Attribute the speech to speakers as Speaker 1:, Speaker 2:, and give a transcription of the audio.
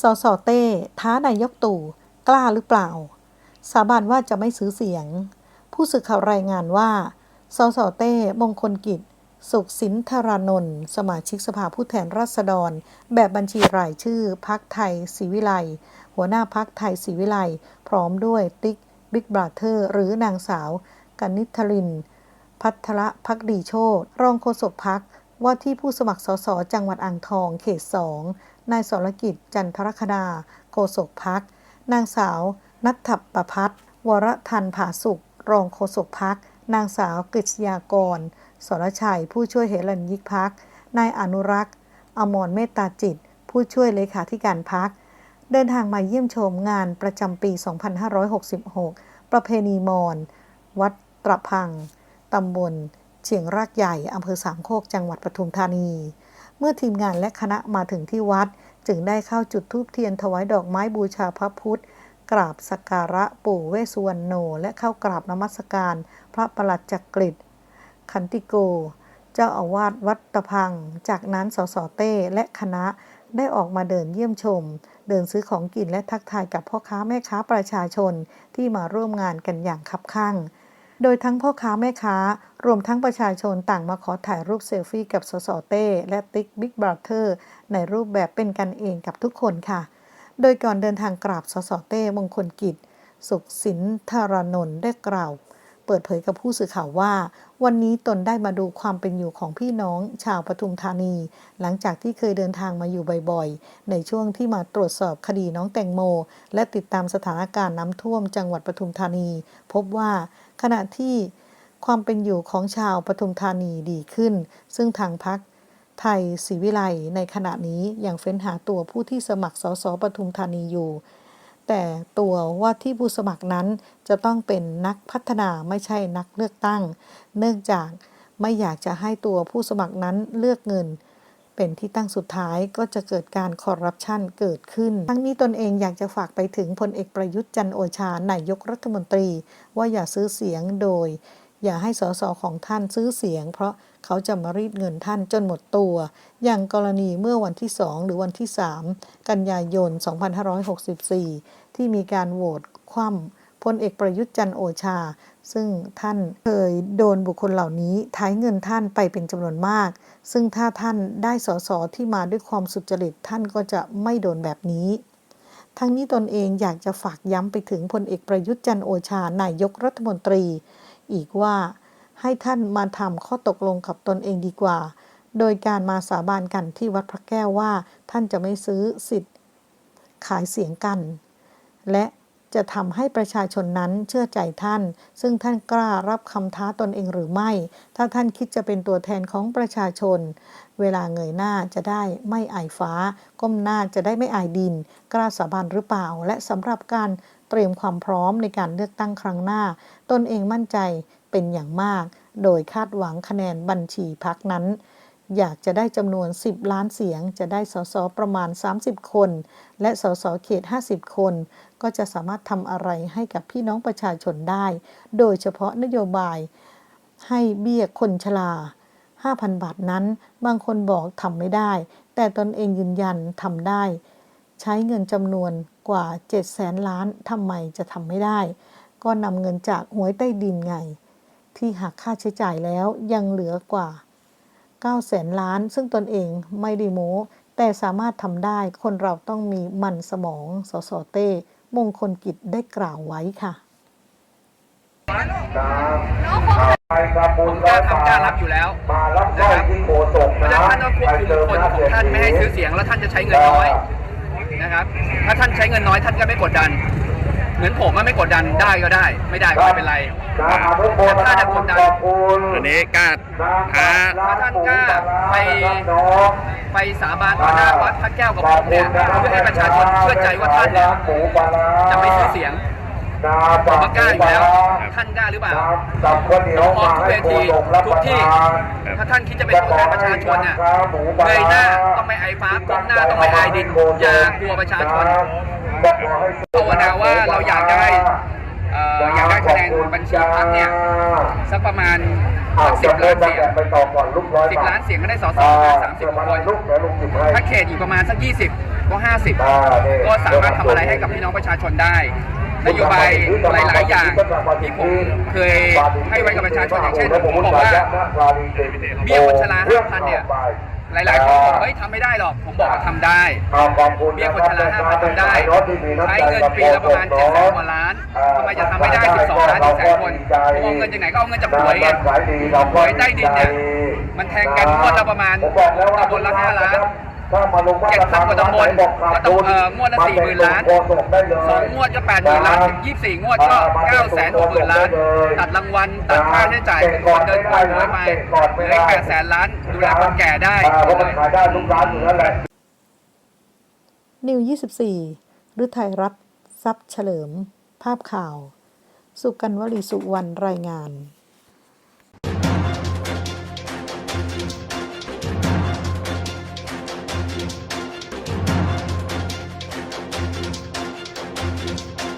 Speaker 1: สสเต้ท้านายกตู่กล้าหรือเปล่า สาบานว่าจะไม่ซื้อเสียง ผู้สื่อข่าวรายงานว่า สสเต้มงคลกิจ สุขสินธารนนท์สมาชิกสภาผู้แทนราษฎร แบบบัญชีรายชื่อพักไทยศรีวิไลหัวหน้าพักไทยศรีวิไลพร้อมด้วยติ๊กบิ๊กบราเธอร์หรือนางสาวกนิษฐริน พัทระพักดีโชตรองโฆษกพักว่าที่ผู้สมัครสสจังหวัดอ่างทองเขตสอง นายสรกิจจันทรคดา โฆษกพัก นางสาว นัทธประพัฒน์วรทันผาสุข รองโฆษกพัก นางสาวกฤษยากร สรชัย ผู้ช่วยเหรัญยิกพัก นายอนุรักษ์ อมรเมตตาจิต ผู้ช่วยเลขาธิการพัก เดินทางมาเยี่ยมชมงานประจำปี 2566 ประเพณีมอญวัดตระพัง ตำบลเชียงรากใหญ่ อำเภอสามโคก จังหวัดปทุมธานี เมื่อทีมงานและคณะมาถึงที่วัด จึงได้เข้าจุดธูปเทียนถวายดอกไม้บูชาพระพุทธ กราบสักการะปู่เวสสุวรรณโน และเข้ากราบนมัสการ พระประหลัดจักริดขันติโก เจ้าอาวาสวัดตะพัง จากนั้นสสเต้และคณะได้ออกมาเดินเยี่ยมชม เดินซื้อของกินและทักทายกับพ่อค้าแม่ค้าประชาชนที่มาร่วมงานกันอย่างคับคั่ง โดยทั้งพ่อค้าแม่ค้า รวมทั้งประชาชนต่างมาขอถ่ายรูปเซลฟี่กับสสเต้และติ๊กบิ๊กบราเธอร์ในรูปแบบเป็นกันเองกับทุกคนค่ะ โดยก่อนเดินทางกราบสสเต้มงคลกิจ สุขสินธารนนท์ได้กล่าว เปิดเผยกับผู้สื่อข่าวว่า วันนี้ตนได้มาดูความเป็นอยู่ของพี่น้องชาวปทุมธานี หลังจากที่เคยเดินทางมาอยู่บ่อยๆ ในช่วงที่มาตรวจสอบคดีน้องแตงโม และติดตามสถานการณ์น้ำท่วมจังหวัดปทุมธานี พบว่าขณะที่ ความเป็นอยู่ของชาวปทุมธานีดีขึ้น ซึ่งทางพักไทยศรีวิไลในขณะนี้ยังเฟ้นหาตัวผู้ที่สมัครสสปทุมธานีอยู่ แต่ตัวว่าที่ผู้สมัครนั้นจะต้องเป็นนักพัฒนาไม่ใช่นักเลือกตั้ง เนื่องจากไม่อยากจะให้ตัวผู้สมัครนั้นเลือกเงิน เป็นที่ตั้งสุดท้ายก็จะเกิดการคอร์รัปชันเกิดขึ้น ทั้งนี้ตนเองอยากจะฝากไปถึงพลเอกประยุทธ์จันโอชานายกรัฐมนตรี ว่าอย่าซื้อเสียงโดย อย่าให้สสของท่านซื้อเสียง เพราะเขาจะมารีดเงินท่านจนหมดตัว อย่างกรณีเมื่อวันที่ 2 หรือวันที่ 3 กันยายน 2564 ที่มีการโหวตคว่ำพลเอกประยุทธ์จันโอชา ซึ่งท่านเคยโดนบุคคลเหล่านี้ท้ายเงินท่านไปเป็นจำนวนมาก ซึ่งถ้าท่านได้สสที่มาด้วยความสุจริตท่านก็จะไม่โดนแบบนี้ทั้งนี้ตนเองอยากจะฝากย้ำไปถึงพลเอกประยุทธ์จันโอชานายกรัฐมนตรี อีกว่า ให้ท่านมาทำข้อตกลงกับตนเองดีกว่า โดยการมาสาบานกันที่วัดพระแก้วว่าท่านจะไม่ซื้อสิทธิ์ขายเสียงกัน และจะทำให้ประชาชนนั้นเชื่อใจท่าน ซึ่งท่านกล้ารับคำท้าตนเองหรือไม่ ถ้าท่านคิดจะเป็นตัวแทนของประชาชน เวลาเงยหน้าจะได้ไม่อายฟ้า ก้มหน้าจะได้ไม่อายดิน กล้าสาบานหรือเปล่า และสำหรับการ เตรียมความพร้อมในการเลือกตั้งครั้งหน้า ตนเองมั่นใจเป็นอย่างมาก โดยคาดหวังคะแนนบัญชีพักนั้น อยากจะได้จำนวน 10 ล้านเสียง จะได้สสประมาณ 30 คน และสสเขต 50 คน ก็จะสามารถทำอะไรให้กับพี่น้องประชาชนได้ โดยเฉพาะนโยบายให้เบี้ยคนชรา5,000 บาทนั้น บางคนบอกทำไม่ได้ แต่ตนเองยืนยันทำได้ ใช้เงินจำนวนกว่า7แสนล้านทำไมจะทำไม่ได้ ก็นำเงินจากหวยใต้ดินไง ที่หักค่าใช้จ่ายแล้วยังเหลือกว่า9แสนล้าน ซึ่งตนเองไม่ได้โม้แต่สามารถทำได้คนเราต้องมีมันสมองสสเต้มงคลกิจได้กล่าวไว้ค่ะ
Speaker 2: ไปบุญ
Speaker 3: ผมกล้าทำการับอยู่แล้ว
Speaker 2: มารับสร้ที่โกศก
Speaker 3: เพราะฉะ
Speaker 2: นะ
Speaker 3: นั้นท่านต้องควบคุมคนของท่านไม่ให้ซื้อเสียงแล้วท่านจะใช้เงินน้อย นะครับ ถ้าท่านใช้เงินน้อยท่านก็ไม่กดดัน เหมือนผมอะไม่กดดันได้ก็ได้ ไม่ได้ก็ไม่เป็นไร
Speaker 2: นะอนุโมท
Speaker 3: แต่ถ้า
Speaker 2: นา
Speaker 3: จะก
Speaker 2: บุ
Speaker 3: ด
Speaker 2: ญ
Speaker 3: ดัน
Speaker 2: ขอบคุณ
Speaker 4: อันนี้กล้าท้า
Speaker 3: ถ้าท่านกล้าไป
Speaker 2: น้อง
Speaker 3: ไปสาบานต่อหน้าวัดพระแก้วกับผมเนี่ยเพื่อให้ประชาชนเชื่อใจว่าท่านเนี่ย
Speaker 2: หมูปลาร้า
Speaker 3: จะไม่ซื้อเสียง
Speaker 2: นา
Speaker 3: ผมก็กล้าอยู่แล้ว
Speaker 2: หมูปาร้า
Speaker 3: ท่านกล้าหรือเปล่า
Speaker 2: จับข้าวเหนียว
Speaker 3: พร้อ
Speaker 2: มาม
Speaker 3: ทุก
Speaker 2: ให้
Speaker 3: เว
Speaker 2: โก
Speaker 3: ที
Speaker 2: ศกรับ
Speaker 3: ทุ
Speaker 2: ป
Speaker 3: ก
Speaker 2: ระ
Speaker 3: ที่
Speaker 2: ทาน
Speaker 3: ถ้าท่านคิดจะเป็นตัวแทนประชาชนเนี่ยเงยหน้าต้องไม่อายฟ้าก้มหน้าต้องไม่อายดินอย่ากลัวประชาชนภาวนาว่าเราอยากได้เอ่ออยากได้คะแนนบัญชีพรรคเนี่ยสักประมาณสักสิบล้านเสียง
Speaker 2: ไปต่อก่อนลูกร้อย
Speaker 3: สิบล้านเสียงก็ได้สอส
Speaker 2: อ่
Speaker 3: ประมาณสามสิบ
Speaker 2: เดี๋ยว
Speaker 3: คน
Speaker 2: ลูกเดี๋ยวลูกหยิบให้
Speaker 3: ถ้าเขตอยู่ประมาณสักยี่สิบก็
Speaker 2: อ่า
Speaker 3: 50
Speaker 2: นี่
Speaker 3: ก็สามารถทำอะไรให้กับพี่น้องประชาชนได้ นโยบายหลาย ๆ อย่างที่ผมเคยให้ไว้กับประชาชนอย่างเช่นผมบอกว่าเบี้ยคนชรา5,000เนี่ยหลาย ๆ คนบอกเฮ้ยทำไม่ได้หรอก ผมบอกว่าทำได้ เบี้ยคนชรา5,000ทำได้ ใช้เงินปีละประมาณ7แสนกว่าล้านทำไมจะทำไม่ได้12ล้าน1แสนคนเอาเงินจากไหนก็เอาเงินจากหวยไงหวยใต้ดินเนี่ย มันแทงกันงวดละประมาณตำบลละ5ล้าน เจ็ดพันกว่าตำบลก็ต้องเอ่องวดละ40,000ล้านสองงวดก็แปดหมื่นล้านยี่สิบสี่งวดก็เก้าแสนหกหมื่นล้าน ตัดรางวัลตัดค่าใช้จ่ายคนเดินทางน้อยไปเหลือแปดแสนล้าน ดูแลคนแก่ได้
Speaker 2: เพราะมันขายได้ทุกร้านอยู่แล้วแหละ
Speaker 1: นิว24หรือไทยรัฐทรัพย์เฉลิม ภาพข่าว สุกันวลีสุวรรณรายงาน